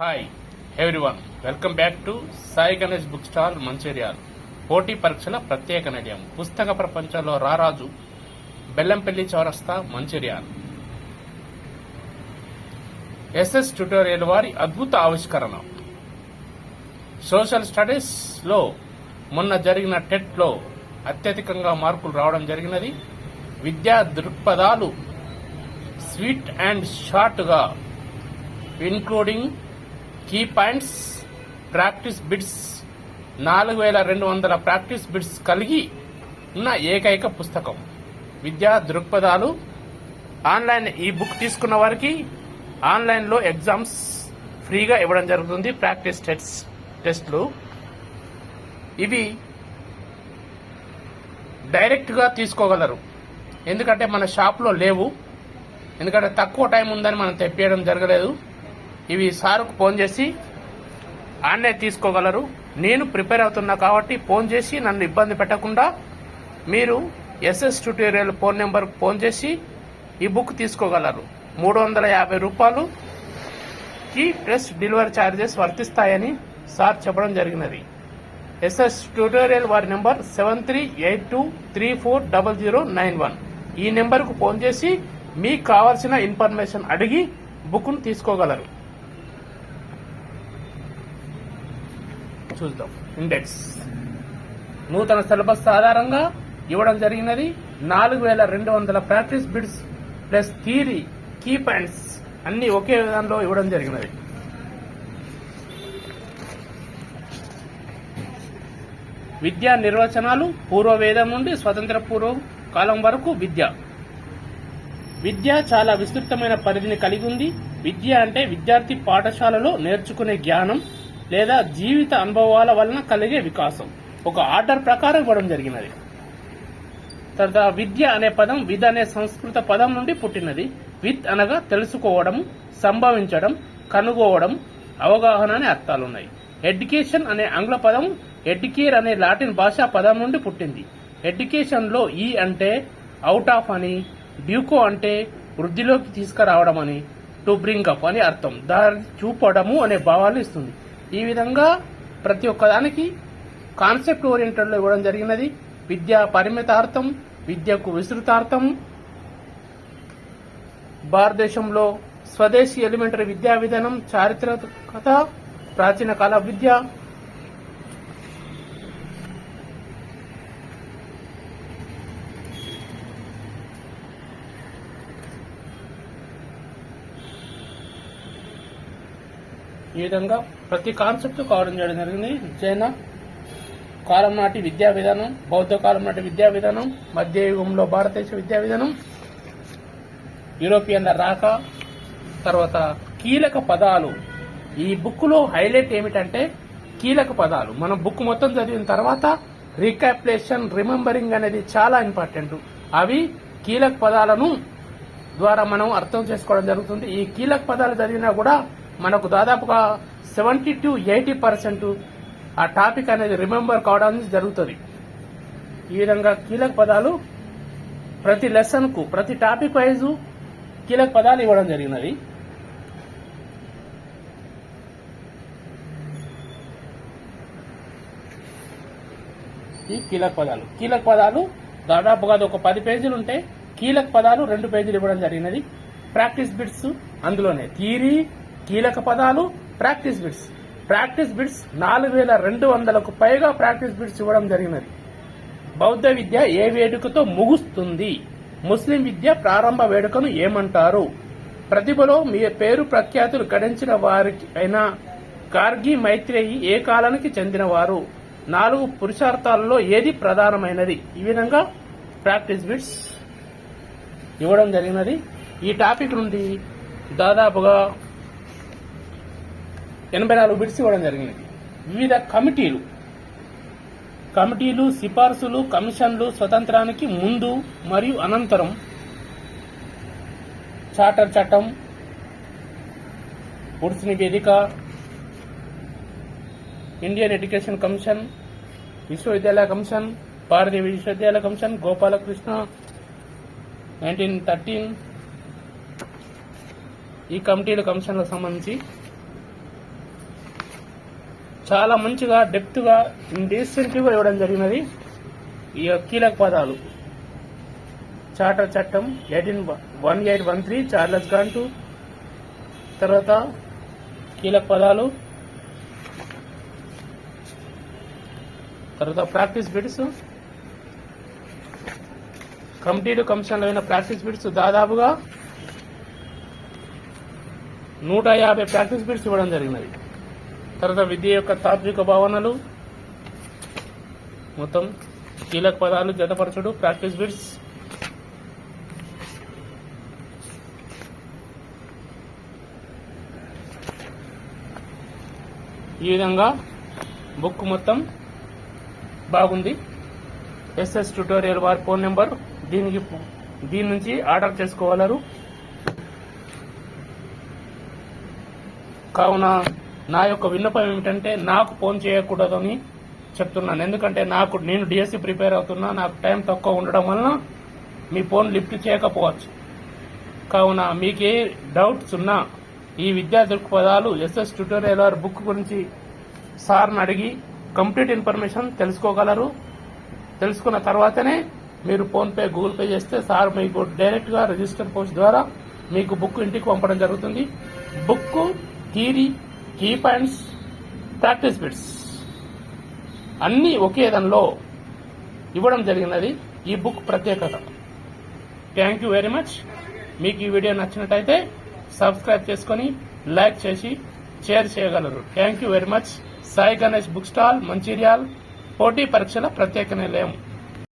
Hi everyone welcome back to Sai Ganesh book stall Mancherial పోటీ పరీక్షల ప్రత్యేక నిలయం పుస్తక ప్రపంచంలో రారాజు బెల్లంపల్లి చౌరస్తా మంచిర్యాల్. ఎస్ఎస్ ట్యుటోరియల్ వారి అద్భుత ఆవిష్కరణ. సోషల్ స్టడీస్లో మొన్న జరిగిన టెట్లో అత్యధికంగా మార్కులు రావడం జరిగినది. విద్యా దృక్పథాలు స్వీట్ అండ్ షార్ట్గా including key points practice bits నాలుగు వేల రెండు వందల ప్రాక్టీస్ బిట్స్ కలిగి ఉన్న ఏకైక పుస్తకం. విద్యా దృక్పథాలు ఆన్లైన్ ఈ బుక్ తీసుకున్న వారికి ఆన్లైన్లో ఎగ్జామ్స్ ఫ్రీగా ఇవ్వడం జరుగుతుంది ప్రాక్టీస్ టెస్ట్ టెస్ట్లు. ఇవి డైరెక్ట్గా తీసుకోగలరు. ఎందుకంటే మన షాప్లో లేవు. ఎందుకంటే తక్కువ టైం ఉందని మనం తెప్పియడం జరగలేదు. ఇవి సార్కు ఫోన్ చేసి ఆన్నే తీసుకోగలరు. నేను ప్రిపేర్ అవుతున్నా కాబట్టి ఫోన్ చేసి నన్ను ఇబ్బంది పెట్టకుండా మీరు ఎస్ఎస్ ట్యూటోరియల్ ఫోన్ నెంబర్కు ఫోన్ చేసి ఈ బుక్ తీసుకోగలరు. మూడు వందల యాభై రూపాయలుకి ప్లస్ డెలివరీ ఛార్జెస్ వర్తిస్తాయని సార్ చెప్పడం జరిగినది. ఎస్ఎస్ ట్యూటోరియల్ వారి number seven three eight two three four double zero nine one. ఈ నెంబర్కు ఫోన్ చేసి మీకు కావాల్సిన ఇన్ఫర్మేషన్ అడిగి బుక్ను తీసుకోగలరు. చూద్దాం. ఇండెక్స్ నూతన సిలబస్ ఆధారంగా ఇవ్వడం జరిగినది నాలుగు వేల రెండు వందల practice bits plus theory key points అన్ని ఒకే విధానంలో ఇవ్వడం జరిగినది. విద్యా నిర్వచనాలు పూర్వ వేదం నుండి స్వతంత్ర పూర్వ కాలం వరకు విద్య. విద్య చాలా విస్తృతమైన పరిధిని కలిగి ఉంది. విద్య అంటే విద్యార్థి పాఠశాలలో నేర్చుకునే జ్ఞానం లేదా జీవిత అనుభవాల వలన కలిగే వికాసం. ఒక ఆర్డర్ ప్రకారం ఇవ్వడం జరిగినది. తర్వాత విద్య అనే పదం విద్ అనే సంస్కృత పదం నుండి పుట్టినది. విత్ అనగా తెలుసుకోవడం సంభవించడం కనుగోవడం అవగాహన అనే అర్థాలున్నాయి. ఎడ్యుకేషన్ అనే ఆంగ్ల పదం ఎడ్యుకేర్ అనే లాటిన్ భాషా పదం నుండి పుట్టింది. ఎడ్యుకేషన్లో ఈ అంటే అవుట్ ఆఫ్ అని డ్యూకో అంటే వృద్ధిలోకి తీసుకురావడం అని టు బ్రింగ్ అప్ అని అర్థం. దారి చూపడము అనే భావాలు ఇస్తుంది. ఈ విధంగా ప్రతి ఒక్కదానికి కాన్సెప్ట్ ఓరియంటెడ్లో ఇవ్వడం జరిగినది. విద్య పరిమితార్థం విద్యకు విస్తృతార్థం. భారతదేశంలో స్వదేశీ ఎలిమెంటరీ విద్యా విధానం చారిత్రకత ప్రాచీన కాల విద్య ఈ విధంగా ప్రతి కాన్సెప్ట్ కావడం చేయడం జరిగింది. జైన కాలం నాటి విద్యా విధానం బౌద్ధ కాలం నాటి విద్యా విధానం మధ్యయుగంలో భారతదేశ విద్యా విధానం యూరోపియన్ల రాక తర్వాత కీలక పదాలు. ఈ బుక్లో హైలైట్ ఏమిటంటే కీలక పదాలు. మనం బుక్ మొత్తం చదివిన తర్వాత రీకాప్లేషన్ రిమెంబరింగ్ అనేది చాలా ఇంపార్టెంట్ అవి కీలక పదాలను ద్వారా మనం అర్థం చేసుకోవడం జరుగుతుంది. ఈ కీలక పదాలు చదివినా కూడా మనకు దాదాపుగా సెవెంటీ టు ఎయిటీ పర్సెంట్ ఆ టాపిక్ అనేది రిమెంబర్ కావడానికి జరుగుతుంది. ఈ విధంగా కీలక పదాలు ప్రతి లెసన్కు ప్రతి టాపిక్ వైజ్ కీలక పదాలు ఇవ్వడం జరిగినది. ఈ కీలక పదాలు. కీలక పదాలు దాదాపుగా అది ఒక పది పేజీలు ఉంటే కీలక పదాలు రెండు పేజీలు ఇవ్వడం జరిగినది. ప్రాక్టీస్ బిట్స్ అందులోనే. థియరీ కీలక పదాలు ప్రాక్టీస్ బిట్స్. ప్రాక్టీస్ బిట్స్ నాలుగు వేల రెండు వందలకు పైగా ప్రాక్టీస్ బిట్స్ ఇవ్వడం జరిగినది. బౌద్ధ విద్య ఏ వేడుకతో ముగుస్తుంది? ముస్లిం విద్య ప్రారంభ వేడుకను ఏమంటారు? ప్రతిభలో మీ పేరు ప్రఖ్యాతులు గడించిన వారికి అయిన గార్గి మైత్రేయి ఏ కాలానికి చెందినవారు? నాలుగు పురుషార్థాలలో ఏది ప్రధానమైనది? ఈ విధంగా ప్రాక్టీస్ బిట్స్ ఇవ్వడం జరిగినది. ఈ టాపిక్ నుండి దాదాపుగా ఎనభై నాలుగు బిడ్స్ ఇవ్వడం జరిగింది. వివిధ కమిటీలు కమిటీలు సిఫార్సులు కమిషన్లు స్వతంత్రానికి ముందు మరియు అనంతరం చార్టర్ చట్టం బుడ్స్ నివేదిక ఇండియన్ ఎడ్యుకేషన్ కమిషన్ విశ్వవిద్యాలయ కమిషన్ భారతీయ విశ్వవిద్యాలయ కమిషన్ గోపాలకృష్ణ నైన్టీన్ థర్టీన్ ఈ కమిటీల కమిషన్లకు సంబంధించి చాలా మంచిగా డెప్త్గా డీసెంట్గా ఇవ్వడం జరిగినది. ఈ కీలక పదాలు. చార్టర్ చట్టం eighteen one eight one three Charles Grant. తర్వాత కీలక పదాలు. తర్వాత ప్రాక్టీస్ బిట్స్. కమిటీలు కమిషన్లో అయిన ప్రాక్టీస్ బిట్స్ దాదాపుగా నూట యాభై ప్రాక్టీస్ బిట్స్ ఇవ్వడం జరిగినది. తర్వాత విద్య యొక్క తాత్విక భావనలు. మొత్తం కీలక పదాలు జతపరచుడు ప్రాక్టీస్ బిట్స్. ఈ విధంగా బుక్ మొత్తం బాగుంది. ఎస్ఎస్ ట్యూటోరియల్ వారి ఫోన్ నెంబర్. దీనికి దీని నుంచి ఆర్డర్ చేసుకోగలరు కావున నా యొక్క విన్నపం ఏమిటంటే నాకు ఫోన్ చేయకూడదని చెప్తున్నాను. ఎందుకంటే నాకు నేను డిఎస్సి ప్రిపేర్ అవుతున్నా నాకు టైం తక్కువ ఉండడం వలన మీ ఫోన్ లిఫ్ట్ చేయకపోవచ్చు. కావున మీకు ఏ డౌట్స్ ఉన్నా ఈ విద్యా దృక్పథాలు ఎస్ఎస్ ట్యూటోరియల్ వారి బుక్ గురించి సార్ని అడిగి కంప్లీట్ ఇన్ఫర్మేషన్ తెలుసుకోగలరు. తెలుసుకున్న తర్వాతనే మీరు ఫోన్పే గూగుల్ పే చేస్తే సార్ మీకు డైరెక్ట్గా రిజిస్టర్ పోస్ట్ ద్వారా మీకు బుక్ ఇంటికి పంపడం జరుగుతుంది. Book theory key points practice bits. అన్నీ ఒకే దానిలో ఇవ్వడం జరిగినది ఈ బుక్ ప్రత్యేకత. థ్యాంక్ యూ వెరీ మచ్ మీకు ఈ వీడియో నచ్చినట్టయితే సబ్స్క్రైబ్ చేసుకొని లైక్ చేసి షేర్ చేయగలరు. Thank you very much Sai Ganesh book stall Mancherial పోటీ పరీక్షల ప్రత్యేక నిలయం.